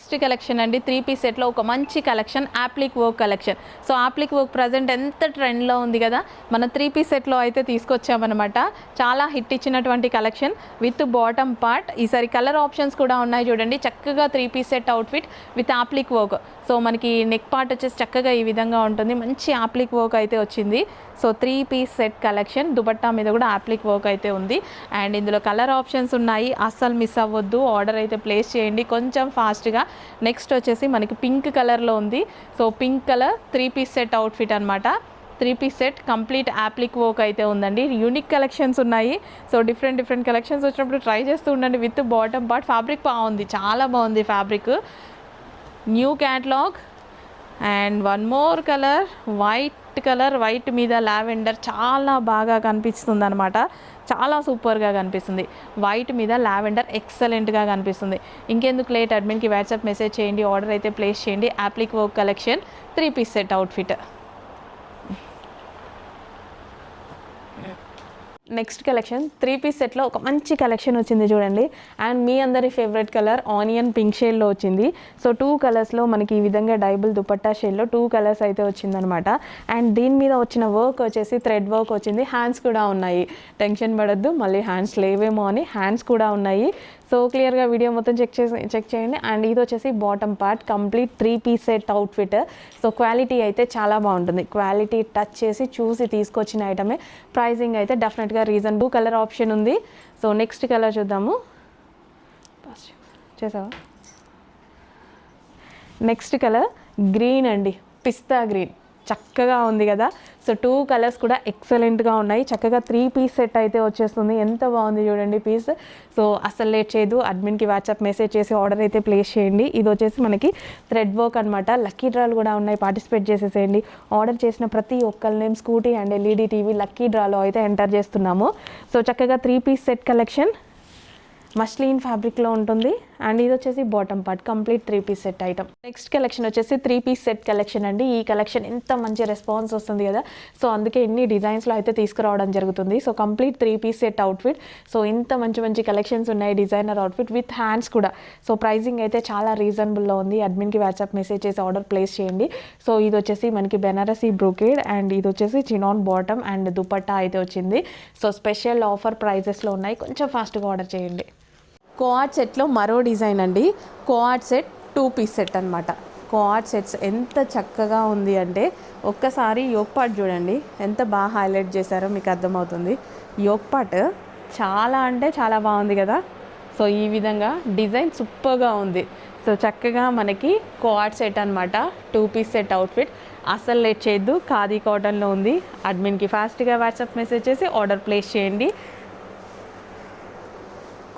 Next collection అండి. Three piece సెట్లో ఒక మంచి collection applique work collection. So applique work present ఎంత ట్రెండ్లో ఉంది కదా మన త్రీ పీస్ సెట్లో అయితే తీసుకొచ్చామన్నమాట. చాలా హిట్ ఇచ్చినటువంటి కలెక్షన్. With bottom part. ఈసారి కలర్ ఆప్షన్స్ కూడా ఉన్నాయి చూడండి. చక్కగా three piece set outfit with applique work. So మనకి నెక్ పార్ట్ వచ్చేసి చక్కగా ఈ విధంగా ఉంటుంది. మంచి యాప్లిక్ వర్క్ అయితే వచ్చింది. So three piece set collection dupatta మీద కూడా యాప్లిక్ వర్క్ అయితే ఉంది. అండ్ ఇందులో కలర్ ఆప్షన్స్ ఉన్నాయి. అస్సలు మిస్ అవ్వద్దు. ఆర్డర్ అయితే ప్లేస్ చేయండి. కొంచెం ఫాస్ట్గా నెక్స్ట్ వచ్చేసి మనకి పింక్ కలర్లో ఉంది. So pink colour three piece set outfit అనమాట three piece set complete applique work అయితే ఉందండి. యూనిక్ కలెక్షన్స్ ఉన్నాయి. సో డిఫరెంట్ డిఫరెంట్ కలెక్షన్స్ వచ్చినప్పుడు ట్రై చేస్తూ ఉండండి. విత్ బాటమ్ పార్ట్ ఫ్యాబ్రిక్ బాగుంది. చాలా బాగుంది fabric new catalogue and one more colour white colour white మీద లావెండర్ చాలా బాగా కనిపిస్తుంది అనమాట చాలా సూపర్గా కనిపిస్తుంది. వైట్ మీద లావెండర్ ఎక్సలెంట్గా కనిపిస్తుంది. ఇంకెందుకు లేట్ అడ్మిన్కి వాట్సాప్ మెసేజ్ చేయండి ఆర్డర్ అయితే ప్లేస్ చేయండి. Applique work collection three piece set outfit next collection three piece సెట్లో ఒక మంచి కలెక్షన్ వచ్చింది చూడండి. అండ్ మీ అందరి ఫేవరెట్ కలర్ ఆనియన్ పింక్ షేడ్లో వచ్చింది. సో టూ కలర్స్లో మనకి ఈ విధంగా డైబుల్ దుపట్టా షేడ్లో టూ కలర్స్ అయితే వచ్చిందనమాట అండ్ దీని మీద వచ్చిన వర్క్ వచ్చేసి థ్రెడ్ వర్క్ వచ్చింది. హ్యాండ్స్ కూడా ఉన్నాయి. టెన్షన్ పడద్దు. మళ్ళీ హ్యాండ్స్ లేవేమో అని హ్యాండ్స్ కూడా ఉన్నాయి. సో క్లియర్గా వీడియో మొత్తం చెక్ చేసి చెక్ చేయండి. అండ్ ఇది వచ్చేసి bottom part complete three piece set outfit so quality అయితే చాలా బాగుంటుంది. క్వాలిటీ టచ్ చేసి చూసి తీసుకొచ్చిన ఐటమే ప్రైజింగ్ అయితే డెఫినెట్గా రీజన్ బ్లూ కలర్ ఆప్షన్ ఉంది. సో నెక్స్ట్ కలర్ చూద్దాము. చేసావా? నెక్స్ట్ కలర్ గ్రీన్ అండి. పిస్తా గ్రీన్ చక్కగా ఉంది కదా. సో టూ కలర్స్ కూడా ఎక్సలెంట్గా ఉన్నాయి. చక్కగా త్రీ పీస్ సెట్ అయితే వచ్చేస్తుంది. ఎంత బాగుంది చూడండి పీస్ సో అసలు లేట్ చేయదు. అడ్మిన్కి వాట్సాప్ మెసేజ్ చేసి ఆర్డర్ అయితే ప్లేస్ చేయండి. ఇది వచ్చేసి మనకి థ్రెడ్ వర్క్ అనమాట లక్కీ డ్రాలు కూడా ఉన్నాయి. పార్టిసిపేట్ చేసేసేయండి. ఆర్డర్ చేసిన ప్రతి ఒక్కరి name scooty and LED TV lucky డ్రాలో అయితే ఎంటర్ చేస్తున్నాము. సో చక్కగా three piece set collection muslin ఫ్యాబ్రిక్లో ఉంటుంది. అండ్ ఇది వచ్చేసి bottom part complete three piece set item next collection వచ్చేసి త్రీ పీస్ సెట్ కలెక్షన్ అండి. ఈ కలెక్షన్ ఎంత మంచి రెస్పాన్స్ వస్తుంది కదా. సో అందుకే ఇన్ని డిజైన్స్లో అయితే తీసుకురావడం జరుగుతుంది. So complete three piece set outfit so ఇంత మంచి మంచి కలెక్షన్స్ ఉన్నాయి డిజైనర్ అవుట్ఫిట్ విత్ హ్యాండ్స్ కూడా. సో ప్రైజింగ్ అయితే చాలా రీజనబుల్లో ఉంది. అడ్మిన్కి వాట్సాప్ మెసేజ్ చేసి ఆర్డర్ ప్లేస్ చేయండి. సో ఇది వచ్చేసి మనకి బెనారసీ బ్రూకేడ్ అండ్ ఇది వచ్చేసి చినాన్ బాటమ్ అండ్ దుపట్టా అయితే వచ్చింది. సో స్పెషల్ ఆఫర్ ప్రైజెస్లో ఉన్నాయి. కొంచెం ఫాస్ట్గా ఆర్డర్ చేయండి. కోఆర్డ్ సెట్లో మరో డిజైన్ అండి. Coord set two piece set అనమాట కోఆర్డ్ సెట్స్ ఎంత చక్కగా ఉంది అంటే ఒక్కసారి యోగ్ చూడండి. ఎంత బాగా హైలైట్ చేశారో మీకు అర్థమవుతుంది. యోగ్ చాలా అంటే చాలా బాగుంది కదా. సో ఈ విధంగా డిజైన్ సూపర్గా ఉంది. సో చక్కగా మనకి కోఆర్డ్ సెట్ అనమాట టూ పీస్ సెట్ అవుట్ఫిట్. అసలు లేట్ చేయొద్దు. ఖాదీ కాటన్లో ఉంది. అడ్మిన్కి ఫాస్ట్గా వాట్సాప్ మెసేజ్ చేసి ఆర్డర్ ప్లేస్ చేయండి.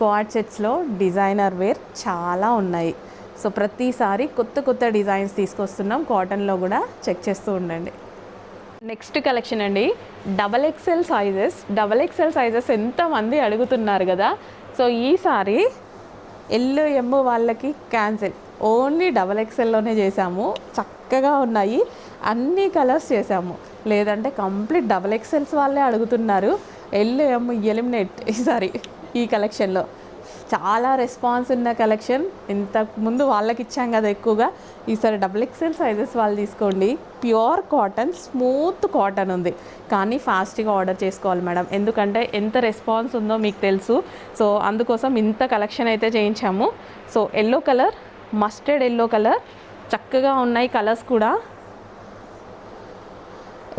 కోఆడ్ సెట్స్లో డిజైనర్ వేర్ చాలా ఉన్నాయి. సో ప్రతిసారి కొత్త కొత్త డిజైన్స్ తీసుకొస్తున్నాం. కాటన్లో కూడా చెక్ చేస్తూ ఉండండి. నెక్స్ట్ కలెక్షన్ అండి. Double XL sizes. Double XL sizes ఎంతమంది అడుగుతున్నారు కదా. సో ఈసారి ఎల్లో ఎమ్ము వాళ్ళకి క్యాన్సిల్. ఓన్లీ డబల్ ఎక్సెల్లోనే చేసాము చక్కగా ఉన్నాయి. అన్ని కలర్స్ చేసాము లేదంటే కంప్లీట్ డబల్ ఎక్సెల్స్ వాళ్ళే అడుగుతున్నారు. ఎల్లు ఎమ్ ఎలిమినేట్ ఈసారి. ఈ కలెక్షన్లో చాలా రెస్పాన్స్ ఉన్న కలెక్షన్ ఇంతకు ముందు వాళ్ళకి ఇచ్చాం కదా ఎక్కువగా. ఈసారి డబుల్ ఎక్సెల్ సైజెస్ వాళ్ళు తీసుకోండి. ప్యూర్ కాటన్ స్మూత్ కాటన్ ఉంది. కానీ ఫాస్ట్గా ఆర్డర్ చేసుకోవాలి మేడం ఎందుకంటే ఎంత రెస్పాన్స్ ఉందో మీకు తెలుసు. సో అందుకోసం ఇంత కలెక్షన్ అయితే చేయించాము. So yellow colour mustard yellow colour చక్కగా ఉన్నాయి కలర్స్ కూడా.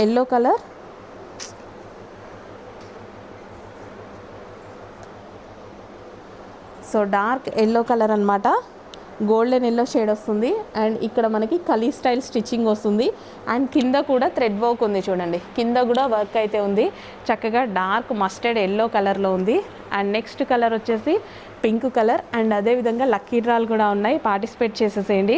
Yellow colour so dark yellow colour అనమాట గోల్డెన్ ఎల్లో షేడ్ వస్తుంది. అండ్ ఇక్కడ మనకి కలీ స్టైల్ స్టిచ్చింగ్ వస్తుంది. అండ్ కింద కూడా థ్రెడ్ వర్క్ ఉంది చూడండి. కింద కూడా వర్క్ అయితే ఉంది. చక్కగా డార్క్ మస్టర్డ్ ఎల్లో కలర్లో ఉంది. అండ్ నెక్స్ట్ కలర్ వచ్చేసి పింక్ కలర్. అండ్ అదేవిధంగా లక్కీ డ్రాలు కూడా ఉన్నాయి. పార్టిసిపేట్ చేసేసేయండి.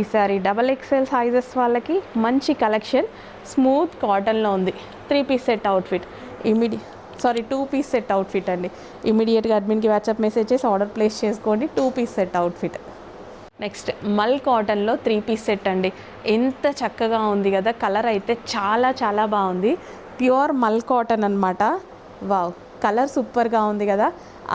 ఈసారి డబల్ ఎక్స్ఎల్ సైజెస్ వాళ్ళకి మంచి కలెక్షన్. స్మూత్ కాటన్లో ఉంది. Three piece set outfit. ఇమిడి sorry two piece set outfit అండి. ఇమీడియట్గా అడ్మిన్కి వాట్సాప్ మెసేజ్ చేసి ఆర్డర్ ప్లేస్ చేసుకోండి. Two piece set outfit next మల్ కాటన్లో త్రీ పీస్ సెట్ అండి. ఎంత చక్కగా ఉంది కదా. కలర్ అయితే చాలా చాలా బాగుంది. ప్యూర్ మల్ కాటన్ అనమాట వావ్ కలర్ సూపర్గా ఉంది కదా.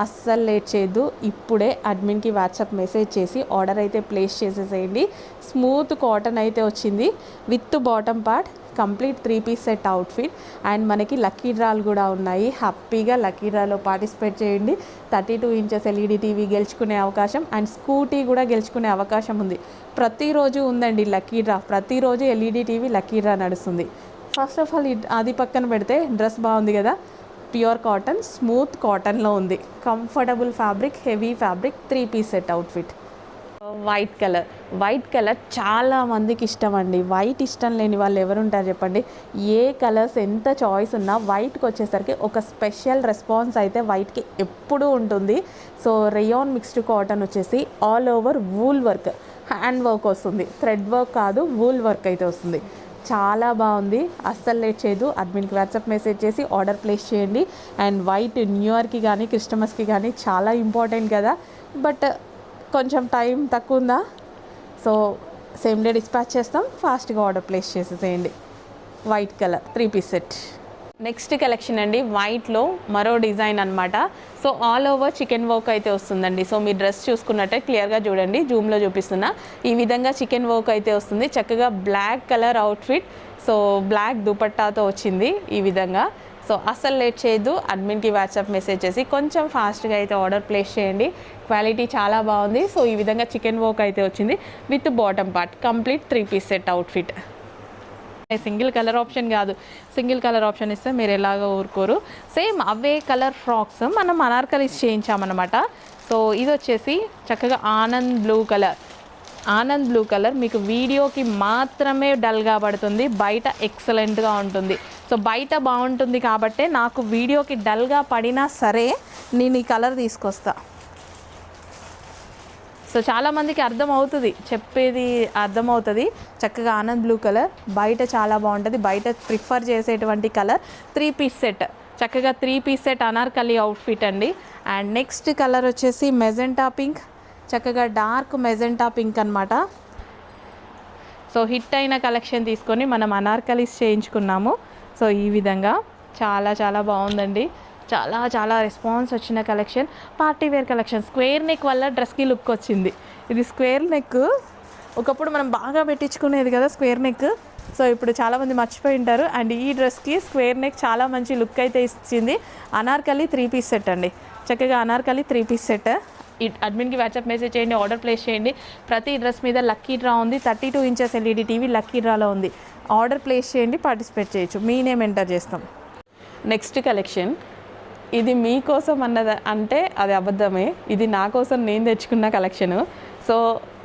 అస్సలు లేట్ చేయొద్దు. ఇప్పుడే అడ్మిన్కి వాట్సాప్ మెసేజ్ చేసి ఆర్డర్ అయితే ప్లేస్ చేసేసేయండి. స్మూత్ కాటన్ అయితే వచ్చింది. With bottom part complete three piece set outfit and మనకి లక్కీ డ్రాలు కూడా ఉన్నాయి. హ్యాపీగా లక్కీ డ్రాలో పార్టిసిపేట్ చేయండి. Thirty two inches LED TV గెలుచుకునే అవకాశం. అండ్ స్కూటీ కూడా గెలుచుకునే అవకాశం ఉంది. ప్రతిరోజు ఉందండి లక్కీ డ్రా ప్రతిరోజు ఎల్ఈడి టీవీ లక్కీ డ్రా నడుస్తుంది. ఫస్ట్ ఆఫ్ ఆల్ అది పక్కన పెడితే డ్రెస్ బాగుంది కదా? ప్యూర్ కాటన్ స్మూత్ కాటన్లో ఉంది. Comfortable fabric heavy fabric three piece set outfit white colour. White colour చాలా మందికి ఇష్టం అండి వైట్ ఇష్టం లేని వాళ్ళు ఎవరు ఉంటారు చెప్పండి? ఏ కలర్స్ ఎంత చాయిస్ ఉన్నా వైట్కి వచ్చేసరికి ఒక స్పెషల్ రెస్పాన్స్ అయితే వైట్కి ఎప్పుడూ ఉంటుంది. సో రేయాన్ మిక్స్డ్ కాటన్ వచ్చేసి all over wool work hand work వస్తుంది. థ్రెడ్ వర్క్ కాదు వూల్ వర్క్ అయితే వస్తుంది. చాలా బాగుంది. అస్సలు లేట్ చేయదు అడ్మిన్కి వాట్సాప్ మెసేజ్ చేసి ఆర్డర్ ప్లేస్ చేయండి. అండ్ వైట్ న్యూ ఇయర్కి కానీ క్రిస్టమస్కి కానీ చాలా ఇంపార్టెంట్ కదా. బట్ కొంచెం టైం తక్కువ ఉందా సో సేమ్ డే డిస్పాచ్ చేస్తాం. ఫాస్ట్గా ఆర్డర్ ప్లేస్ చేసేసేయండి. White colour three piece set. Next collection అండి వైట్లో మరో డిజైన్ అనమాట so all over chikan work అయితే వస్తుందండి. సో మీ డ్రెస్ చూసుకున్నట్టే క్లియర్గా చూడండి జూమ్లో చూపిస్తున్నా. ఈ విధంగా చికెన్ వర్క్ అయితే వస్తుంది. చక్కగా black colour outfit. So black దుపట్టాతో వచ్చింది ఈ విధంగా. సో అస్సలు లేట్ చేయొద్దు. అడ్మిన్కి వాట్సాప్ మెసేజ్ చేసి కొంచెం ఫాస్ట్గా అయితే ఆర్డర్ ప్లేస్ చేయండి. క్వాలిటీ చాలా బాగుంది. సో ఈ విధంగా చికెన్ వర్క్ అయితే వచ్చింది. With bottom part. Complete three piece set outfit. Single colour option కాదు. సింగిల్ కలర్ ఆప్షన్ ఇస్తే మీరు ఎలాగో ఊరుకోరు. సేమ్ అవే కలర్ ఫ్రాక్స్ మనం అనార్కలీస్ చేయించామన్నమాట. సో ఇది వచ్చేసి చక్కగా ఆనంద్ బ్లూ కలర్. ఆనంద్ బ్లూ కలర్. మీకు వీడియోకి మాత్రమే డల్గా పడుతుంది. బయట ఎక్సలెంట్గా ఉంటుంది. సో బయట బాగుంటుంది కాబట్టే నాకు వీడియోకి డల్గా పడినా సరే నేను ఈ కలర్ తీసుకొస్తా. సో చాలామందికి అర్థం అవుతుంది. చెప్పేది అర్థమవుతుంది చక్కగా ఆనంద్ బ్లూ కలర్. బయట చాలా బాగుంటుంది. బయట ప్రిఫర్ చేసేటువంటి కలర్ త్రీ పీస్ సెట్. చక్కగా three piece set Anarkali outfit అండి. అండ్ నెక్స్ట్ కలర్ వచ్చేసి మెజెంటా పింక్. చక్కగా డార్క్ మెజెంటా పింక్ అనమాట సో హిట్ అయిన కలెక్షన్ తీసుకొని మనం అనార్కలిస్ చేయించుకున్నాము. సో ఈ విధంగా చాలా చాలా బాగుందండి. చాలా చాలా రెస్పాన్స్ వచ్చిన collection. Party wear collection. Square neck వల్ల డ్రెస్కి లుక్ వచ్చింది. ఇది స్క్వేర్ నెక్. ఒకప్పుడు మనం బాగా పెట్టించుకునేది కదా స్క్వేర్ నెక్. సో ఇప్పుడు చాలామంది మర్చిపోయి ఉంటారు. అండ్ ఈ డ్రెస్కి స్క్వేర్ నెక్ చాలా మంచి లుక్ అయితే ఇచ్చింది. అనార్కలి త్రీ పీస్ సెట్ అండి. చక్కగా అనార్కలి త్రీ పీస్ సెట్. అడ్మిన్కి వాట్సాప్ మెసేజ్ చేయండి ఆర్డర్ ప్లేస్ చేయండి. ప్రతి డ్రెస్ మీద లక్కీ డ్రా ఉంది. Thirty two inches LED TV lucky డ్రాలో ఉంది. ఆర్డర్ ప్లేస్ చేయండి పార్టిసిపేట్ చేయొచ్చు. మీ నేమ్ ఎంటర్ చేస్తాం. నెక్స్ట్ కలెక్షన్ ఇది మీకోసం అన్నది అంటే అది అబద్ధమే. ఇది నా కోసం నేను తెచ్చుకున్న కలెక్షను సో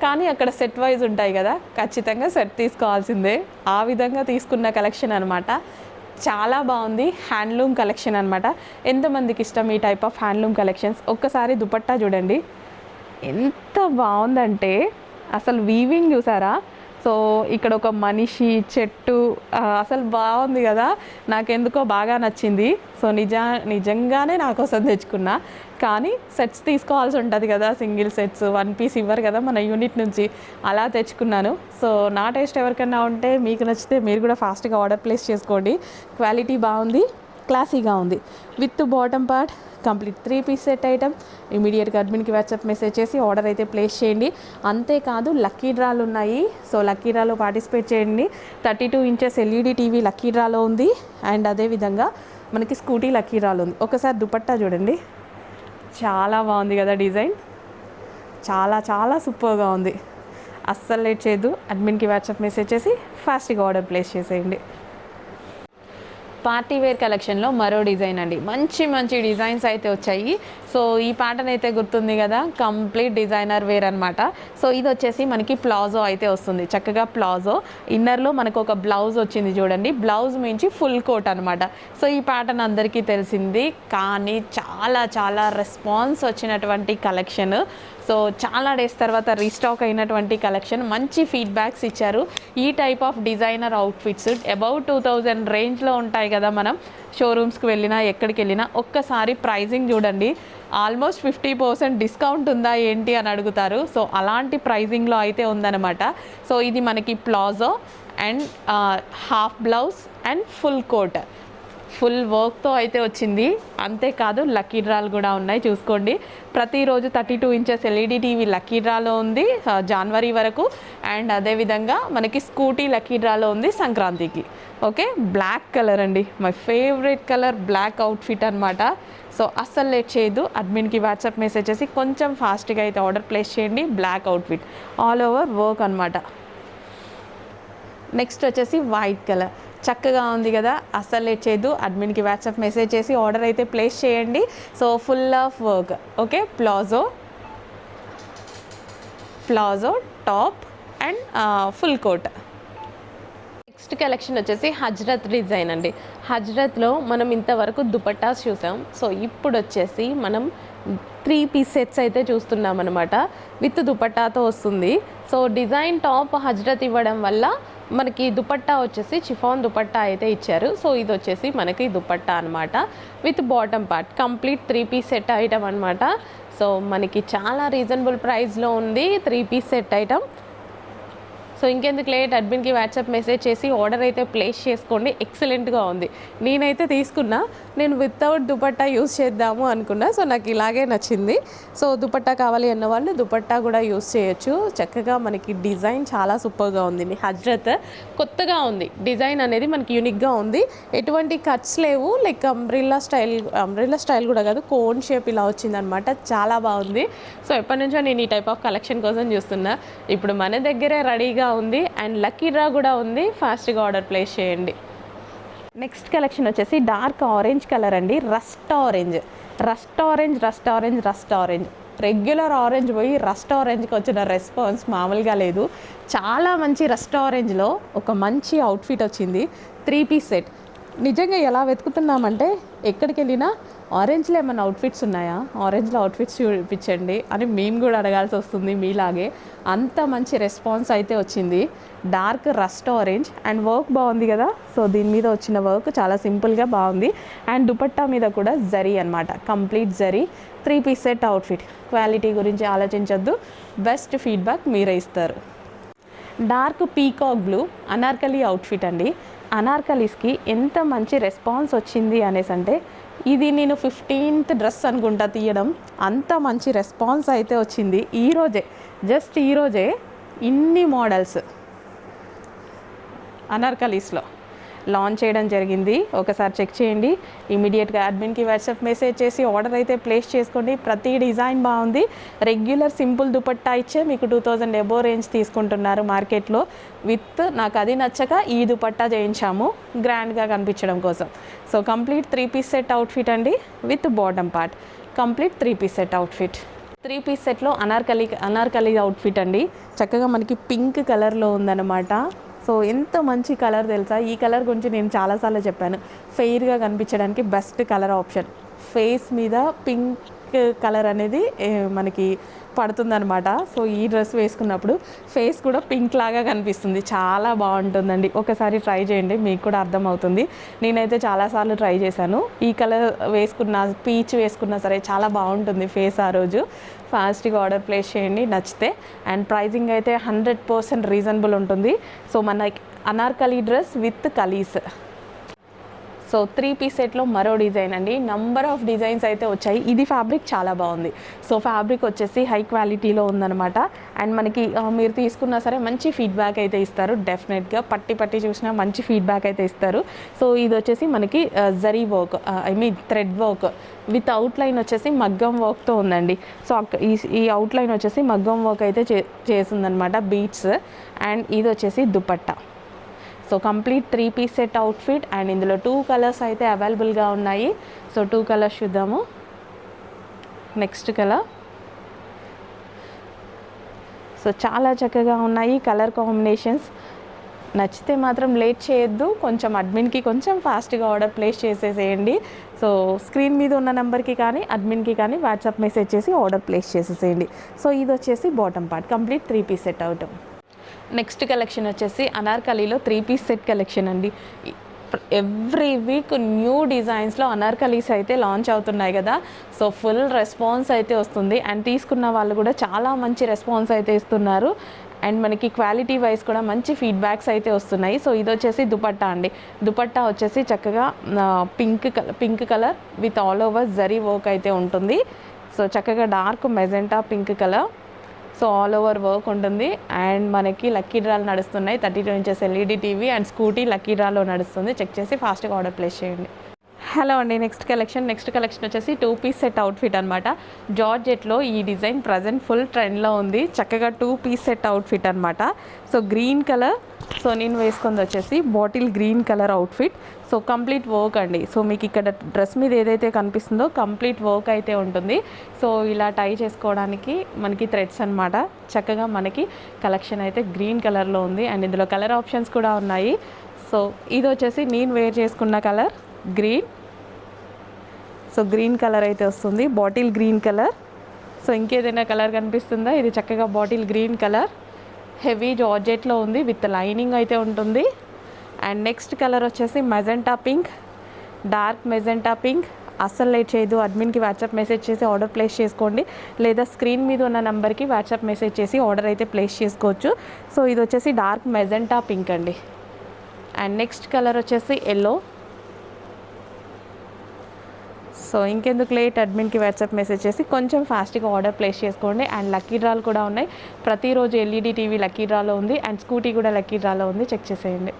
కానీ అక్కడ సెట్ వైజ్ ఉంటాయి కదా. ఖచ్చితంగా సెట్ తీసుకోవాల్సిందే. ఆ విధంగా తీసుకున్న కలెక్షన్ అనమాట చాలా బాగుంది హ్యాండ్లూమ్ కలెక్షన్ అనమాట ఎంతమందికి ఇష్టం ఈ టైప్ ఆఫ్ హ్యాండ్లూమ్ కలెక్షన్స్? ఒక్కసారి దుపట్టా చూడండి. ఎంత బాగుందంటే అసలు వీవింగ్ చూసారా? సో ఇక్కడ ఒక మనిషి చెట్టు అసలు బాగుంది కదా. నాకెందుకో బాగా నచ్చింది. సో నిజా నిజంగానే నా కోసం తెచ్చుకున్నా. కానీ సెట్స్ తీసుకోవాల్సి ఉంటుంది కదా సింగిల్ సెట్స్ వన్ పీస్ ఇవ్వరు కదా మన యూనిట్ నుంచి. అలా తెచ్చుకున్నాను. సో నా టేస్ట్ ఎవరికైనా ఉంటే మీకు నచ్చితే మీరు కూడా ఫాస్ట్గా ఆర్డర్ ప్లేస్ చేసుకోండి. క్వాలిటీ బాగుంది క్లాసీగా ఉంది. With bottom part complete three piece set item. ఇమీడియట్గా అడ్మిన్కి వాట్సాప్ మెసేజ్ చేసి ఆర్డర్ అయితే ప్లేస్ చేయండి. అంతేకాదు లక్కీ డ్రాలు ఉన్నాయి. సో లక్కీ డ్రాలో పార్టిసిపేట్ చేయండి. Thirty two inches LED TV lucky డ్రాలో ఉంది. అండ్ అదేవిధంగా మనకి స్కూటీ లక్కీ డ్రాలు ఉంది. ఒకసారి దుపట్టా చూడండి. చాలా బాగుంది కదా డిజైన్. చాలా చాలా సూపర్గా ఉంది. అస్సలు లేట్ చేయదు అడ్మిన్కి వాట్సాప్ మెసేజ్ చేసి ఫాస్ట్గా ఆర్డర్ ప్లేస్ చేసేయండి. పార్టీ వేర్ కలెక్షన్లో మరో డిజైన్ అండి. మంచి మంచి డిజైన్స్ అయితే వచ్చాయి. సో ఈ ప్యాటర్న్ అయితే గుర్తుంది కదా కంప్లీట్ డిజైనర్ వేర్ అనమాట సో ఇది వచ్చేసి మనకి ప్లాజో అయితే వస్తుంది. చక్కగా ప్లాజో. ఇన్నర్లో మనకు ఒక బ్లౌజ్ వచ్చింది చూడండి. బ్లౌజ్ మించి ఫుల్ కోట్ అనమాట సో ఈ ప్యాటర్న్ అందరికీ తెలిసింది. కానీ చాలా చాలా రెస్పాన్స్ వచ్చినటువంటి కలెక్షన్. సో చాలా డేస్ తర్వాత రీస్టాక్ అయినటువంటి కలెక్షన్. మంచి ఫీడ్బ్యాక్స్ ఇచ్చారు. ఈ type of designer outfits about two thousand రేంజ్లో ఉంటాయి కదా మనం. షోరూమ్స్కి వెళ్ళినా ఎక్కడికి వెళ్ళినా ఒక్కసారి ప్రైజింగ్ చూడండి. ఆల్మోస్ట్ ఫిఫ్టీ పర్సెంట్ డిస్కౌంట్ ఉందా ఏంటి అని అడుగుతారు. సో అలాంటి ప్రైజింగ్లో అయితే ఉందన్నమాట. సో ఇది మనకి palazzo and half blouse and full coat. Full వర్క్తో అయితే వచ్చింది. అంతేకాదు లక్కీ డ్రాలు కూడా ఉన్నాయి. చూసుకోండి. ప్రతిరోజు thirty two inches LED TV lucky డ్రాలో ఉంది జనవరి వరకు. అండ్ అదేవిధంగా మనకి స్కూటీ లక్కీ డ్రాలో ఉంది సంక్రాంతికి. ఓకే? బ్లాక్ కలర్ అండి. My favourite colour black outfit అనమాట సో అస్సలు లేట్ చేయొద్దు. అడ్మిన్కి వాట్సాప్ మెసేజ్ చేసి కొంచెం ఫాస్ట్గా అయితే ఆర్డర్ ప్లేస్ చేయండి. Black outfit. All over work అనమాట నెక్స్ట్ వచ్చేసి వైట్ కలర్. చక్కగా ఉంది కదా. అస్సలు లేట్ చేయొద్దు. అడ్మిన్కి వాట్సాప్ మెసేజ్ చేసి ఆర్డర్ అయితే ప్లేస్ చేయండి. So full of work. Okay? Palazzo. Palazzo top and full coat. Next collection వచ్చేసి హజ్రత్ డిజైన్ అండి. హజ్రత్లో మనం ఇంతవరకు దుపట్టాస్ చూసాం. సో ఇప్పుడు వచ్చేసి మనం త్రీ పీస్ సెట్స్ అయితే చూస్తున్నాం అనమాట విత్ దుపట్టాతో వస్తుంది. సో డిజైన్ టాప్ హజ్రత్ ఇవ్వడం వల్ల మనకి దుపట్టా వచ్చేసి చిఫాన్ దుపట్టా అయితే ఇచ్చారు. సో ఇది వచ్చేసి మనకి దుపట్టా అనమాట with bottom part. Complete three piece set item అనమాట సో మనకి చాలా రీజనబుల్ ప్రైస్లో ఉంది three piece set item. So ఇంకెందుకు లేట్? అడ్మిన్కి వాట్సాప్ మెసేజ్ చేసి ఆర్డర్ అయితే ప్లేస్ చేసుకోండి. ఎక్సలెంట్గా ఉంది. నేనైతే తీసుకున్నా. నేను వితౌట్ దుపట్టా యూస్ చేద్దాము అనుకున్నా. సో నాకు ఇలాగే నచ్చింది. సో దుపట్టా కావాలి అన్న వాళ్ళు దుపట్టా కూడా యూస్ చేయొచ్చు. చక్కగా మనకి డిజైన్ చాలా సూపర్గా ఉంది. హజ్రత్ కొత్తగా ఉంది. డిజైన్ అనేది మనకి యూనిక్గా ఉంది. ఎటువంటి కట్స్ లేవు. Like umbrella style umbrella style కూడా కాదు. కోన్ షేప్ ఇలా వచ్చిందనమాట చాలా బాగుంది. సో ఎప్పటి నుంచో నేను ఈ టైప్ ఆఫ్ కలెక్షన్ కోసం చూస్తున్నా. ఇప్పుడు మన దగ్గరే రెడీగా ఉంది అండ్ లక్కీ డ్రా కూడా ఉంది. ఫాస్ట్గా ఆర్డర్ ప్లేస్ చేయండి. నెక్స్ట్ కలెక్షన్ వచ్చేసి డార్క్ ఆరెంజ్ కలర్ అండి. Rust orange. Rust orange rust orange rust orange. Regular orange పోయి రస్ట్ ఆరెంజ్కి వచ్చిన రెస్పాన్స్ మామూలుగా లేదు. చాలా మంచి రస్ట్ ఆరెంజ్లో ఒక మంచి అవుట్ఫిట్ వచ్చింది. Three piece set. నిజంగా ఎలా వెతుకుతున్నామంటే ఎక్కడికి వెళ్ళినా ఆరెంజ్లో ఏమైనా అవుట్ఫిట్స్ ఉన్నాయా? ఆరెంజ్లో అవుట్ఫిట్స్ చూపించండి అని మేము కూడా అడగాల్సి వస్తుంది మీలాగే. అంత మంచి రెస్పాన్స్ అయితే వచ్చింది. Dark rust orange and work బాగుంది కదా? సో దీని మీద వచ్చిన వర్క్ చాలా సింపుల్గా బాగుంది. అండ్ దుపట్టా మీద కూడా జరీ అనమాట complete zari. Three piece set outfit quality గురించి ఆలోచించొద్దు. బెస్ట్ ఫీడ్బ్యాక్ మీరే ఇస్తారు. Dark peacock blue anarkali outfit అండి. అనార్కలీస్కి ఎంత మంచి రెస్పాన్స్ వచ్చింది అనేసి అంటే ఇది నేను ఫిఫ్టీన్త్ డ్రెస్ అనుకుంటా తీయడం అంత మంచి రెస్పాన్స్ అయితే వచ్చింది ఈరోజే జస్ట్ ఈరోజే ఇన్ని మోడల్స్ అనార్కలీస్లో. లాంచ్ చేయడం జరిగింది. ఒకసారి చెక్ చేయండి. ఇమీడియట్గా అడ్మిన్కి వాట్సాప్ మెసేజ్ చేసి ఆర్డర్ అయితే ప్లేస్ చేసుకోండి. ప్రతి డిజైన్ బాగుంది. రెగ్యులర్ సింపుల్ దుపట్టా ఇచ్చే మీకు టూ థౌజండ్ ఎబో రేంజ్ తీసుకుంటున్నారు మార్కెట్లో. విత్ నాకు అది నచ్చక ఈ దుపట్టా చేయించాము. గ్రాండ్గా కనిపించడం కోసం. So complete three piece set outfit అండి. With bottom part complete three piece set outfit three piece సెట్లో అనార్కలి అనార్కలి అవుట్ఫిట్ అండి. చక్కగా మనకి పింక్ కలర్లో ఉందన్నమాట. సో ఎంత మంచి కలర్ తెలుసా? ఈ కలర్ గురించి నేను చాలాసార్లు చెప్పాను. ఫెయిర్గా కనిపించడానికి బెస్ట్ కలర్ ఆప్షన్. ఫేస్ మీద పింక్ కలర్ అనేది మనకి పడుతుందనమాట సో ఈ డ్రెస్ వేసుకున్నప్పుడు ఫేస్ కూడా పింక్ లాగా కనిపిస్తుంది. చాలా బాగుంటుందండి. ఒకసారి ట్రై చేయండి మీకు కూడా అర్థమవుతుంది. నేనైతే చాలాసార్లు ట్రై చేశాను. ఈ కలర్ వేసుకున్న పీచ్ వేసుకున్నా సరే చాలా బాగుంటుంది ఫేస్ ఆ రోజు. ఫాస్ట్గా ఆర్డర్ ప్లేస్ చేయండి నచ్చితే. అండ్ ప్రైజింగ్ అయితే హండ్రెడ్ పర్సెంట్ రీజనబుల్ ఉంటుంది. సో మన అనార్కలి డ్రెస్ విత్ కలీస్. సో త్రీ పీస్ సెట్లో మరో డిజైన్ అండి. నంబర్ ఆఫ్ డిజైన్స్ అయితే వచ్చాయి. ఇది ఫ్యాబ్రిక్ చాలా బాగుంది. సో ఫ్యాబ్రిక్ వచ్చేసి హై క్వాలిటీలో ఉందన్నమాట. అండ్ మనకి మీరు తీసుకున్నా సరే మంచి ఫీడ్బ్యాక్ అయితే ఇస్తారు. డెఫినెట్గా పట్టి పట్టి చూసినా మంచి ఫీడ్బ్యాక్ అయితే ఇస్తారు. సో ఇది వచ్చేసి మనకి zari work I mean thread work with outline వచ్చేసి మగ్గం వర్క్తో ఉందండి. సో ఈ ఈ అవుట్లైన్ వచ్చేసి మగ్గం వర్క్ అయితే చే చేసిందనమాట బీట్స్ అండ్ ఇది వచ్చేసి dupatta. So complete three piece set outfit and ఇందులో టూ కలర్స్ అయితే అవైలబుల్గా ఉన్నాయి. సో టూ కలర్స్ చూద్దాము. నెక్స్ట్ కలర్ సో చాలా చక్కగా ఉన్నాయి కలర్ కాంబినేషన్స్ నచ్చితే మాత్రం లేట్ చేయొద్దు. కొంచెం అడ్మిన్కి కొంచెం ఫాస్ట్గా ఆర్డర్ ప్లేస్ చేసేసేయండి. సో స్క్రీన్ మీద ఉన్న నెంబర్కి కానీ అడ్మిన్కి కానీ వాట్సాప్ మెసేజ్ చేసి ఆర్డర్ ప్లేస్ చేసేసేయండి. సో ఇది వచ్చేసి bottom part complete three piece set out next collection వచ్చేసి అనార్కలీలో త్రీ పీస్ సెట్ కలెక్షన్ అండి. ఎవ్రీ వీక్ న్యూ డిజైన్స్లో అనార్కలీస్ అయితే లాంచ్ అవుతున్నాయి కదా. సో ఫుల్ రెస్పాన్స్ అయితే వస్తుంది. అండ్ తీసుకున్న వాళ్ళు కూడా చాలా మంచి రెస్పాన్స్ అయితే ఇస్తున్నారు. అండ్ మనకి క్వాలిటీ వైజ్ కూడా మంచి ఫీడ్బ్యాక్స్ అయితే వస్తున్నాయి. సో ఇది వచ్చేసి దుపట్టా అండి. దుపట్టా వచ్చేసి చక్కగా pink colour pink colour with all over zari work అయితే ఉంటుంది. సో చక్కగా dark magenta pink colour. So all over work ఉంటుంది. అండ్ మనకి లక్కీ డ్రాలు నడుస్తున్నాయి. Thirty two inches LED TV and scooty lucky డ్రాలో నడుస్తుంది. చెక్ చేసి ఫాస్ట్గా ఆర్డర్ ప్లేస్ చేయండి. హలో అండి నెక్స్ట్ కలెక్షన్ నెక్స్ట్ కలెక్షన్ వచ్చేసి టూ పీస్ సెట్ అవుట్ఫిట్ అనమాట జార్జెట్లో ఈ డిజైన్ ప్రజెంట్ ఫుల్ ట్రెండ్లో ఉంది. చక్కగా టూ పీస్ సెట్ అవుట్ఫిట్ అనమాట సో గ్రీన్ కలర్ సో నేను వేసుకుంది వచ్చేసి bottle green colour outfit so complete work అండి. సో మీకు ఇక్కడ డ్రెస్ మీద ఏదైతే కనిపిస్తుందో కంప్లీట్ వర్క్ అయితే ఉంటుంది. సో ఇలా టై చేసుకోవడానికి మనకి థ్రెడ్స్ అనమాట చక్కగా మనకి కలెక్షన్ అయితే గ్రీన్ కలర్లో ఉంది. అండ్ ఇందులో కలర్ ఆప్షన్స్ కూడా ఉన్నాయి. సో ఇది వచ్చేసి నేను వేర్ చేసుకున్న colour green. So green colour అయితే వస్తుంది. Bottle green colour. సో ఇంకేదైనా కలర్ కనిపిస్తుందా? ఇది చక్కగా బాటిల్ గ్రీన్ కలర్. హెవీ జార్జెట్లో ఉంది విత్ లైనింగ్ అయితే ఉంటుంది. అండ్ నెక్స్ట్ కలర్ వచ్చేసి magenta pink. Dark magenta pink. అస్సలు లేట్ చేయదు. అడ్మిన్కి వాట్సాప్ మెసేజ్ చేసి ఆర్డర్ ప్లేస్ చేసుకోండి. లేదా స్క్రీన్ మీద ఉన్న నెంబర్కి వాట్సాప్ మెసేజ్ చేసి ఆర్డర్ అయితే ప్లేస్ చేసుకోవచ్చు. సో ఇది వచ్చేసి డార్క్ మెజెంటా పింక్ అండి. అండ్ నెక్స్ట్ కలర్ వచ్చేసి ఎల్లో. సో ఇంకెందుకు లేట్? అడ్మిన్కి వాట్సాప్ మెసేజ్ చేసి కొంచెం ఫాస్ట్గా ఆర్డర్ ప్లేస్ చేసుకోండి. అండ్ లక్కీ డ్రాలు కూడా ఉన్నాయి. ప్రతిరోజు ఎల్ఈడి టీవీ లక్కీ డ్రాలో ఉంది. అండ్ స్కూటీ కూడా లక్కీ డ్రాలో ఉంది. చెక్ చేసేయండి.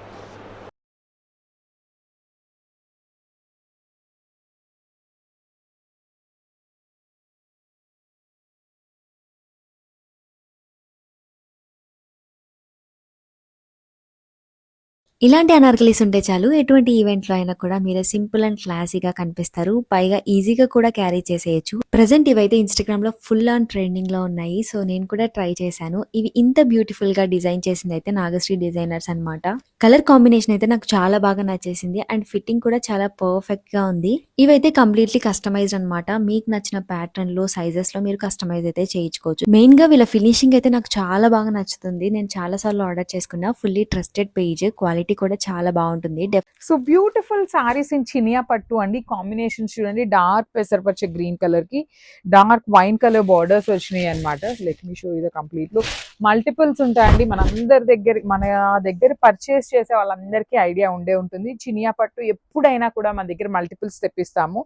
ఇలాంటి అనార్కలీస్ ఉంటే చాలు ఎటువంటి ఈవెంట్లో అయినా కూడా మీరు సింపుల్ అండ్ క్లాసీగా కనిపిస్తారు. పైగా ఈజీగా కూడా క్యారీ చేసేయచ్చు. ప్రజెంట్ ఇవైతే ఇన్స్టాగ్రామ్లో ఫుల్ ఆన్ ట్రెండింగ్లో ఉన్నాయి. సో నేను కూడా ట్రై చేశాను. ఇవి ఇంత బ్యూటిఫుల్గా డిజైన్ చేసింది అయితే నాగశ్రీ డిజైనర్స్ అన్నమాట. కలర్ కాంబినేషన్ అయితే నాకు చాలా బాగా నచ్చేసింది. అండ్ ఫిట్టింగ్ కూడా చాలా పర్ఫెక్ట్గా ఉంది. ఇవైతే కంప్లీట్లీ కస్టమైజ్డ్ అన్నమాట. మీకు నచ్చిన ప్యాటర్న్లో సైజెస్లో మీరు కస్టమైజ్ అయితే చేయించుకోవచ్చు. మెయిన్గా వీళ్ళ ఫినిషింగ్ అయితే నాకు చాలా బాగా నచ్చుతుంది. నేను చాలా సార్లు ఆర్డర్ చేసుకున్నా. ఫుల్లీ ట్రస్టెడ్ పేజ్ క్వాలిటీ కూడా చాలా బాగుంటుంది. So beautiful sarees in Chiniya pattu అండి కాంబినేషన్ చూడండి డార్క్ పెసరపచ్చ గ్రీన్ కలర్కి డార్క్ వైన్ కలర్ బార్డర్స్ వచ్చినాయి అనమాట లెట్ మీ షో ఇది కంప్లీట్ లుక్ మల్టిపుల్స్ ఉంటాయండి. మనందరి దగ్గర మన దగ్గర పర్చేస్ చేసే వాళ్ళందరికీ ఐడియా ఉండే ఉంటుంది. చినియా పట్టు ఎప్పుడైనా కూడా మన దగ్గర మల్టిపుల్స్ తెప్పిస్తాము.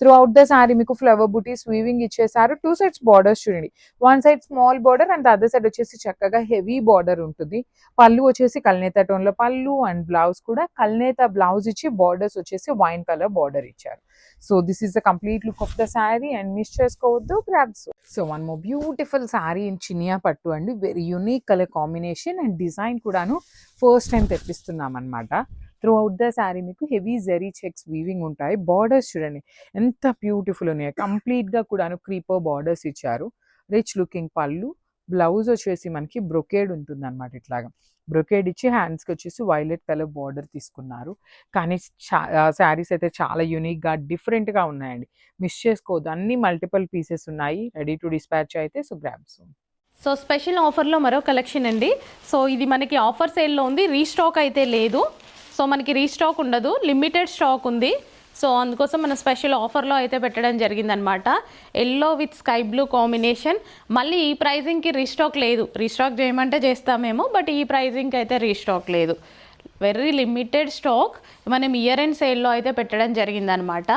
త్రూ అవుట్ ద సారీ మీకు ఫ్లవర్ బుటీస్ వీవింగ్ ఇచ్చేసారు టూ సైడ్స్ బార్డర్స్ చూడండి. One side small border and other side వచ్చేసి చక్కగా హెవీ బార్డర్ ఉంటుంది. పళ్ళు వచ్చేసి కల్నేత టోన్లో పళ్ళు అండ్ బ్లౌజ్ కూడా కల్నేత బ్లౌజ్ ఇచ్చి బార్డర్స్ వచ్చేసి వైన్ కలర్ బార్డర్ ఇచ్చారు. So this is the complete look of the saree and miss చేసుకోవద్దు grabs so one more beautiful saree in Chiniya pattu అండి very unique colour combination and design కూడాను first time తెప్పిస్తున్నాం అనమాట throughout the sari మీకు heavy zari checks weaving ఉంటాయి. Borders చూడండి ఎంత beautiful ఉన్నాయి. కంప్లీట్గా కూడాను క్రీపర్ బార్డర్స్ ఇచ్చారు. రిచ్ లుకింగ్ పళ్ళు బ్లౌజ్ వచ్చేసి మనకి బ్రొకేడ్ ఉంటుంది అనమాట ఇట్లాగా. బ్రొకేడ్ ఇచ్చి హ్యాండ్స్కి వచ్చేసి వైలెట్ కలర్ బార్డర్ తీసుకున్నారు. కానీ శారీస్ అయితే చాలా యూనిక్గా డిఫరెంట్గా ఉన్నాయండి. మిస్ చేసుకోవద్దు. అన్ని మల్టిపుల్ పీసెస్ ఉన్నాయి. రెడీ టు డిస్పాచ్ అయితే సో గ్రాబ్స్ సో స్పెషల్ ఆఫర్లో మరో కలెక్షన్ అండి. సో ఇది మనకి ఆఫర్ సేల్లో ఉంది. రీస్టాక్ అయితే లేదు. సో మనకి రీస్టాక్ ఉండదు. లిమిటెడ్ స్టాక్ ఉంది. సో అందుకోసం మన స్పెషల్ ఆఫర్లో అయితే పెట్టడం జరిగిందనమాట. Yellow with sky blue combination మళ్ళీ ఈ ప్రైజింగ్కి రీస్టాక్ లేదు. రీస్టాక్ చేయమంటే చేస్తామేమో బట్ ఈ ప్రైజింగ్కి అయితే రీస్టాక్ లేదు. వెరీ లిమిటెడ్ స్టాక్ మనం ఇయర్ ఎండ్ సేల్లో అయితే పెట్టడం జరిగిందనమాట.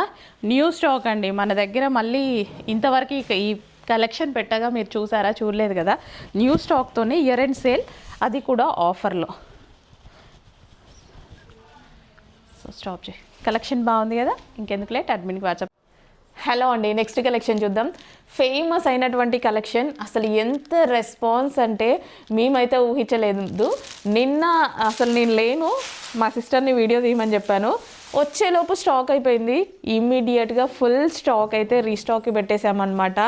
న్యూ స్టాక్ అండి. మన దగ్గర మళ్ళీ ఇంతవరకు ఈ- కలెక్షన్ పెట్టగా మీరు చూసారా చూడలేదు కదా? న్యూ స్టాక్తోనే ఇయర్ ఎండ్ సేల్ అది కూడా ఆఫర్లో సో స్టాప్ చేయి. కలెక్షన్ బాగుంది కదా ఇంకెందుకు లేట్ అడ్మిన్కి వాట్సాప్. హలో అండి నెక్స్ట్ కలెక్షన్ చూద్దాం. ఫేమస్ అయినటువంటి కలెక్షన్ అసలు ఎంత రెస్పాన్స్ అంటే మేమైతే ఊహించలేదు. నిన్న అసలు నేను లేను మా సిస్టర్ని వీడియో తీయమని చెప్పాను. వచ్చేలోపు స్టాక్ అయిపోయింది ఇమ్మీడియట్గా ఫుల్ స్టాక్ అయితే రీస్టాక్కి పెట్టేశామన్నమాట.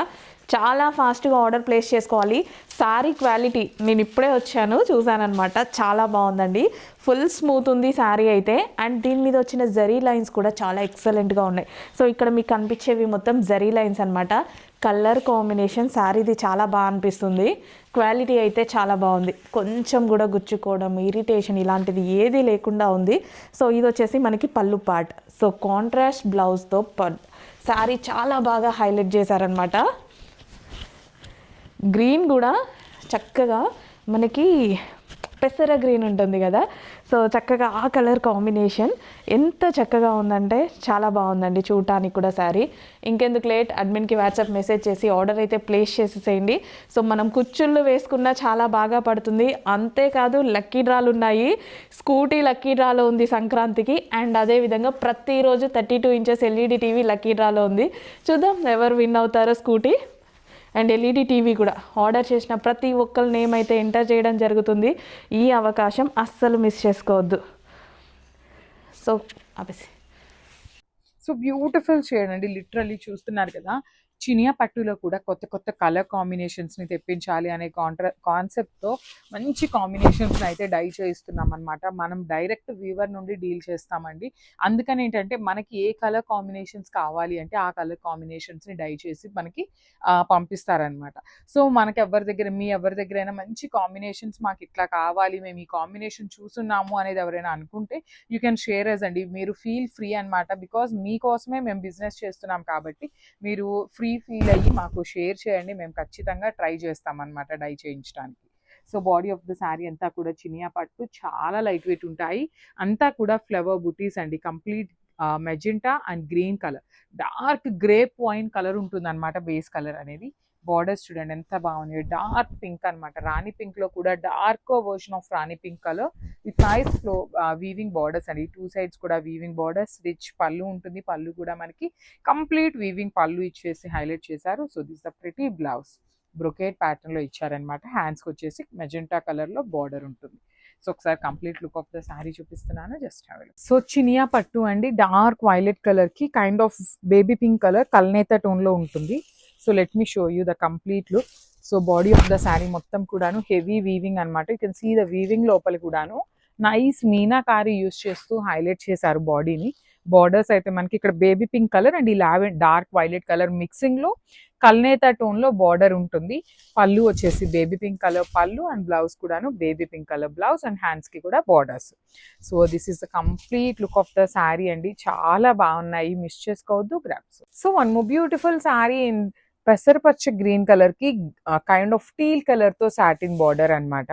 చాలా ఫాస్ట్గా ఆర్డర్ ప్లేస్ చేసుకోవాలి. శారీ క్వాలిటీ నేను ఇప్పుడే వచ్చాను చూశానమాట చాలా బాగుందండి. ఫుల్ స్మూత్ ఉంది శారీ అయితే. అండ్ దీని మీద వచ్చిన జరీ లైన్స్ కూడా చాలా ఎక్సలెంట్గా ఉన్నాయి. సో ఇక్కడ మీకు కనిపించేవి మొత్తం జరీ లైన్స్ అనమాట కలర్ కాంబినేషన్ శారీది చాలా బాగా అనిపిస్తుంది. క్వాలిటీ అయితే చాలా బాగుంది. కొంచెం కూడా గుచ్చుకోవడం ఇరిటేషన్ ఇలాంటిది ఏది లేకుండా ఉంది. సో ఇది వచ్చేసి మనకి పళ్ళు పార్ట్. సో కాంట్రాస్ట్ బ్లౌజ్తో ప శారీ చాలా బాగా హైలైట్ చేశారనమాట గ్రీన్ కూడా చక్కగా మనకి పెసర గ్రీన్ ఉంటుంది కదా. సో చక్కగా ఆ కలర్ కాంబినేషన్ ఎంత చక్కగా ఉందంటే చాలా బాగుందండి చూడటానికి కూడా శారీ. ఇంకెందుకు లేట్ అడ్మిన్కి వాట్సాప్ మెసేజ్ చేసి ఆర్డర్ అయితే ప్లేస్ చేసేసేయండి. సో మనం కుచ్చుళ్ళు వేసుకున్నా చాలా బాగా పడుతుంది. అంతేకాదు లక్కీ డ్రాలు ఉన్నాయి. స్కూటీ లక్కీ డ్రాలో ఉంది సంక్రాంతికి. అండ్ అదేవిధంగా ప్రతిరోజు thirty two inches LED TV lucky డ్రాలో ఉంది. చూద్దాం ఎవరు విన్ అవుతారో స్కూటీ. అండ్ ఎల్ఈడి టీవీ కూడా ఆర్డర్ చేసిన ప్రతి ఒక్కరి నేమ్ అయితే ఎంటర్ చేయడం జరుగుతుంది. ఈ అవకాశం అస్సలు మిస్ చేసుకోవద్దు. సో ఆపేసి. సో బ్యూటిఫుల్ షేడ్ అండి చూస్తున్నారు కదా. చినియా పట్టులో కూడా కొత్త కొత్త కలర్ కాంబినేషన్స్ని తెప్పించాలి అనే కాంట్రా కాన్సెప్ట్తో మంచి కాంబినేషన్స్ని అయితే డై చేయిస్తున్నాం అనమాట మనం డైరెక్ట్ వీవర్ నుండి డీల్ చేస్తామండి. అందుకని ఏంటంటే మనకి ఏ కలర్ కాంబినేషన్స్ కావాలి అంటే ఆ కలర్ కాంబినేషన్స్ని డై చేసి మనకి పంపిస్తారనమాట సో మనకి ఎవరి దగ్గర మీ ఎవరి దగ్గరైనా మంచి కాంబినేషన్స్ మాకు ఇట్లా కావాలి మేము ఈ కాంబినేషన్ చూస్తున్నాము అనేది ఎవరైనా అనుకుంటే యూ కెన్ షేర్ అస్ అండి. మీరు ఫీల్ ఫ్రీ అన్నమాట. బికాజ్ మీకోసమే మేము బిజినెస్ చేస్తున్నాం కాబట్టి మీరు ఫ్రీ ఫీల్ అయ్యి మాకు షేర్ చేయండి. మేము ఖచ్చితంగా ట్రై చేస్తాం అనమాట డై చేయించడానికి. So body of the saree అంతా కూడా చినియా పట్టు చాలా లైట్ వెయిట్ ఉంటాయి. అంతా కూడా ఫ్లవర్ బుటీస్ అండి. Complete magenta and green colour dark grape wine colour ఉంటుంది అనమాట బేస్ కలర్ అనేది. బార్డర్స్ చూడండి ఎంత బాగుంది. డార్క్ పింక్ అన్నమాట. రాణి పింక్లో కూడా dark version of rani pink colour with nice flow weaving borders అండి. టూ సైడ్స్ కూడా వీవింగ్ బార్డర్స్ రిచ్ పళ్ళు ఉంటుంది. పళ్ళు కూడా మనకి కంప్లీట్ వీవింగ్ పళ్ళు ఇచ్చేసి హైలైట్ చేశారు. So this the pretty blouse brocade ప్యాటర్న్లో ఇచ్చారనమాట హ్యాండ్స్కి వచ్చేసి మెజెంటా కలర్లో బార్డర్ ఉంటుంది. సో ఒకసారి complete look of the saree చూపిస్తున్నాను. జస్ట్ సో చినియా పట్టు అండి. డార్క్ వైలెట్ కలర్కి kind of baby pink colour కల్నేత టోన్లో ఉంటుంది. So let me show you the complete look so body of the saree మొత్తం కూడాను హెవీ వీవింగ్ అనమాట you can see the weaving లోపల కూడాను నైస్ మీనాకారి యూస్ చేస్తూ హైలైట్ చేశారు బాడీని బార్డర్స్ అయితే మనకి ఇక్కడ బేబీ పింక్ కలర్ అండ్ ఈ లావెండ్ డార్క్ వైలెట్ కలర్ మిక్సింగ్లో కల్నేత టోన్లో బార్డర్ ఉంటుంది. పళ్ళు వచ్చేసి baby pink colour pallu and blouse కూడాను baby pink colour blouse and హ్యాండ్స్కి కూడా borders so this is the complete look of the saree అండి. చాలా బాగున్నాయి. మిస్ చేసుకోవద్దు. Grabs so one more beautiful saree in పెసరపచ్చ green కలర్కి కైండ్ ఆఫ్ టీల్ కలర్తో satin border అన్నమాట.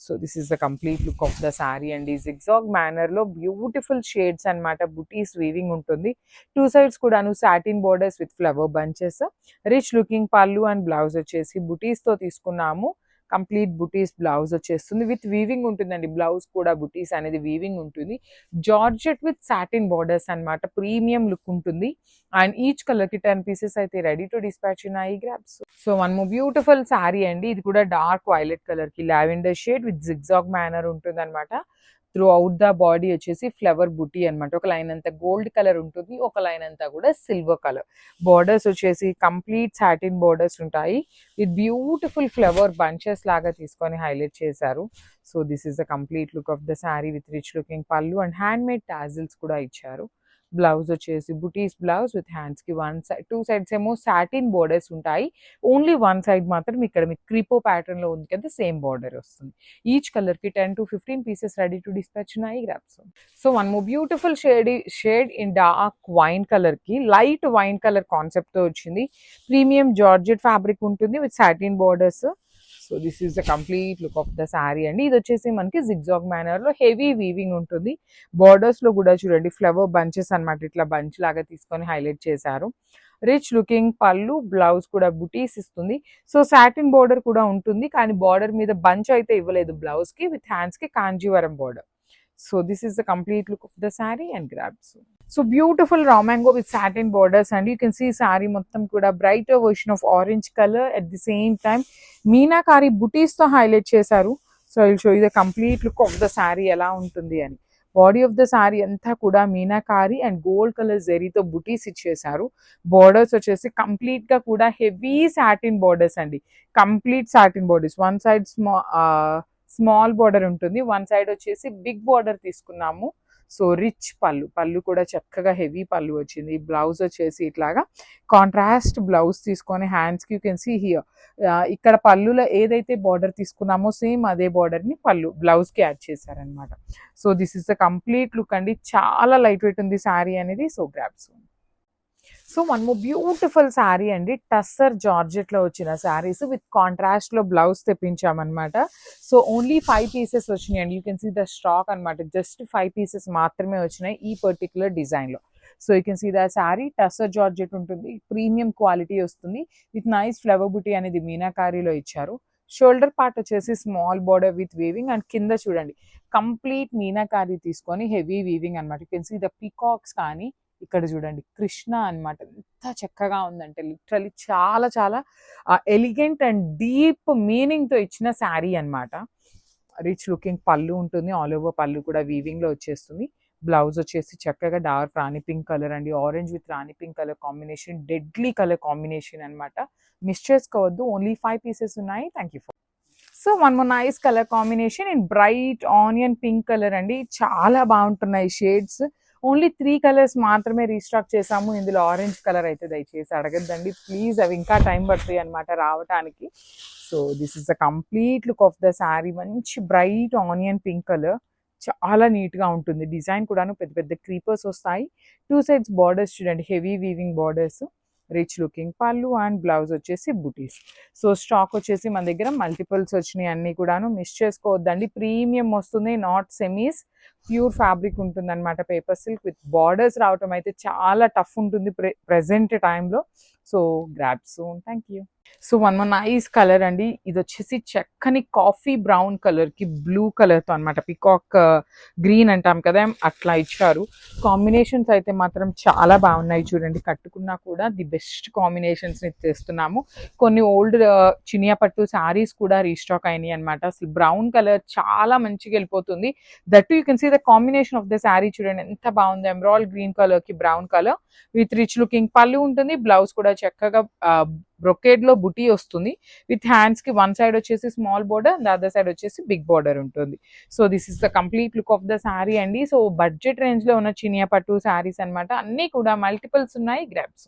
So this is the complete look of the saree and ఈ zigzag మేనర్లో beautiful shades అన్నమాట. బుటీస్ వీవింగ్ ఉంటుంది. టూ సైడ్స్ కూడాను satin borders with flower bunches rich looking pallu and blouse వచ్చేసి బుటీస్తో తీసుకున్నాము. కంప్లీట్ బుటీస్ బ్లౌజ్ వచ్చేస్తుంది. విత్ వీవింగ్ ఉంటుందండి. బ్లౌజ్ కూడా బుటీస్ అనేది వీవింగ్ ఉంటుంది. జార్జెట్ విత్ సాటిన్ బార్డర్స్ అన్నమాట. ప్రీమియం లుక్ ఉంటుంది. అండ్ ఈచ్ కలర్కి టెన్ పీసెస్ అయితే రెడీ టు డిస్పాచ్ ఉన్నాయి grabs so one beautiful sari అండి. ఇది కూడా డార్క్ వైలెట్ కలర్కి lavender shade with zigzag manner ఉంటుంది అనమాట త్రూ అవుట్ ద బాడీ వచ్చేసి ఫ్లవర్ బుటీ అన్నమాట. ఒక లైన్ అంతా గోల్డ్ కలర్ ఉంటుంది ఒక లైన్ అంతా కూడా సిల్వర్ కలర్ బార్డర్స్ వచ్చేసి కంప్లీట్ సాటిన్ బార్డర్స్ ఉంటాయి. విత్ బ్యూటిఫుల్ ఫ్లవర్ బంచెస్ లాగా తీసుకొని హైలైట్ చేశారు. So this is the complete look of the sari with rich looking pallu and handmade tassels కూడా ఇచ్చారు. బ్లౌజ్ వచ్చేసి బుటీస్ బ్లౌజ్ విత్ హ్యాండ్స్కి వన్ సైడ్ టూ సైడ్స్ ఏమో satin borders ఉంటాయి. ఓన్లీ వన్ సైడ్ మాత్రం ఇక్కడ మీకు క్రిపో ప్యాటర్న్లో ఉంది కదా సేమ్ బార్డర్ వస్తుంది. ఈచ్ కలర్కి ten to fifteen pieces ready to dispatch ఉన్నాయి గ్రాప్స్. సో వన్ మో beautiful shade shade in dark wine కలర్కి లైట్ వైన్ కలర్ కాన్సెప్ట్తో వచ్చింది. ప్రీమియం జార్జెట్ ఫ్యాబ్రిక్ ఉంటుంది with satin borders. So this is the complete look of the sari అండి. ఇది వచ్చేసి మనకి జిగ్జాగ్ మేనర్లో హెవీ వీవింగ్ ఉంటుంది. బార్డర్స్లో కూడా చూడండి ఫ్లవర్ బంచెస్ అన్నమాట ఇట్లా బంచ్ లాగా తీసుకొని హైలైట్ చేశారు. రిచ్ లుకింగ్ పళ్ళు బ్లౌజ్ కూడా బుటీస్ ఇస్తుంది. సో సాటిన్ బార్డర్ కూడా ఉంటుంది. కానీ బార్డర్ మీద బంచ్ అయితే ఇవ్వలేదు బ్లౌజ్కి. విత్ హ్యాండ్స్కి Kanjivaram border so this is the complete look of the sari and grabs so beautiful raw mango with satin borders and you can see sari మొత్తం కూడా brighter version of orange colour at the same time meenakari బుటీస్తో highlight చేశారు so I'll show ఇది complete look of the sari ఎలా ఉంటుంది అని body of the sari అంతా కూడా meenakari and gold colour జెరీతో బుటీస్ ఇచ్చేసారు బార్డర్స్ వచ్చేసి కంప్లీట్గా కూడా హెవీ సాటిన్ బార్డర్స్ అండి complete satin borders one side స్మా small border ఉంటుంది వన్ సైడ్ వచ్చేసి బిగ్ బార్డర్ తీసుకున్నాము. సో రిచ్ పళ్ళు పళ్ళు కూడా చక్కగా హెవీ పళ్ళు వచ్చింది. బ్లౌజ్ వచ్చేసి ఇట్లాగా కాంట్రాస్ట్ బ్లౌజ్ తీసుకొని హ్యాండ్స్కి యూ కెన్ సీ హియర్. ఇక్కడ పళ్ళులో ఏదైతే బార్డర్ తీసుకున్నామో సేమ్ అదే బార్డర్ని పళ్ళు బ్లౌజ్కి యాడ్ చేశారనమాట so this is the complete look అండి. చాలా లైట్ వెయిట్ ఉంది శారీ అనేది. So grabs so one beautiful sari అండి. టస్సర్ జార్జెట్లో వచ్చిన శారీస్ విత్ కాంట్రాస్ట్లో బ్లౌజ్ తెప్పించామన్నమాట. సో ఓన్లీ ఫైవ్ పీసెస్ వచ్చినాయి అండి. You can see the stock అన్నమాట. జస్ట్ ఫైవ్ పీసెస్ మాత్రమే వచ్చినాయి ఈ పర్టికులర్ డిజైన్లో so you can see the sari tussar georgette ఉంటుంది. ప్రీమియం క్వాలిటీ వస్తుంది. విత్ నైస్ ఫ్లవర్ బుటీ అనేది మీనాకారీలో ఇచ్చారు. షోల్డర్ పార్ట్ వచ్చేసి small border with weaving and కింద చూడండి. కంప్లీట్ మీనాకారీ తీసుకొని హెవీ వీవింగ్ అనమాట you can see the peacocks కానీ ఇక్కడ చూడండి. కృష్ణ అన్నమాట. ఎంత చక్కగా ఉందంటే లిటరలీ చాలా చాలా ఎలిగెంట్ అండ్ డీప్ మీనింగ్తో ఇచ్చిన శారీ అన్నమాట. రిచ్ లుకింగ్ పళ్ళు ఉంటుంది. ఆల్ ఓవర్ పళ్ళు కూడా వీవింగ్లో వచ్చేస్తుంది. బ్లౌజ్ వచ్చేసి చక్కగా డార్క్ రాణి పింక్ కలర్ అండి. Orange with rani pink colour combination deadly colour combination అన్నమాట. మిస్ చేసుకోవద్దు. ఓన్లీ ఫైవ్ పీసెస్ ఉన్నాయి. Thank you for so one more nice colour combination in bright onion pink colour అండి. చాలా బాగుంటున్నాయి shades only three colours మాత్రమే restock చేసాము ఇందులో orange colour అయితే దయచేసి అడగద్దండి. ప్లీజ్ అవి ఇంకా టైం పడుతుంది అనమాట రావటానికి. So this is the complete look of the sari మంచి బ్రైట్ ఆనియన్ పింక్ కలర్ చాలా నీట్గా ఉంటుంది. డిజైన్ కూడాను పెద్ద పెద్ద క్రీపర్స్ వస్తాయి. టూ సైడ్స్ బార్డర్స్ చూడండి. Heavy weaving borders rich looking pallu and blouse వచ్చేసి బుటీస్. సో స్టాక్ వచ్చేసి మన దగ్గర మల్టిపుల్స్ వచ్చినాయి అన్ని కూడాను. మిస్ చేసుకోవద్దండి. ప్రీమియం వస్తుంది నాట్ సెమీస్. ప్యూర్ ఫ్యాబ్రిక్ ఉంటుంది అనమాట పేపర్ సిల్క్ విత్ బార్డర్స్ రావటం అయితే చాలా టఫ్ ఉంటుంది ప్రె ప్రజెంట్ టైంలో. So grab soon thank you. So one one nice colour అండి. ఇది వచ్చేసి చక్కని కాఫీ బ్రౌన్ కలర్కి బ్లూ కలర్తో అనమాట పికాక్ uh, గ్రీన్ అంటాం కదా అట్లా ఇచ్చారు. కాంబినేషన్స్ అయితే మాత్రం చాలా బాగున్నాయి చూడండి. కట్టుకున్నా కూడా ది బెస్ట్ కాంబినేషన్స్ని తెస్తున్నాము. కొన్ని ఓల్డ్ uh, చినియా పట్టు శారీస్ కూడా రీస్టాక్ అయినాయి అనమాట అసలు బ్రౌన్ కలర్ చాలా మంచిగా వెళ్ళిపోతుంది. That you can see the combination of the sari చూడండి. ఎంత బాగుంది. ఎమరాల్ గ్రీన్ కలర్కి brown colour with rich looking pallu ఉంటుంది. బ్లౌజ్ కూడా చక్కగా uh, బ్రొకేడ్లో బుటీ వస్తుంది. విత్ హ్యాండ్స్కి వన్ సైడ్ వచ్చేసి small border the other side వచ్చేసి బిగ్ బోర్డర్ ఉంటుంది. So this is the complete look of the sari అండి. సో బడ్జెట్ రేంజ్లో ఉన్న చినియా పట్టు శారీస్ అన్నమాట. అన్ని కూడా మల్టిపుల్స్ ఉన్నాయి గ్రాప్స్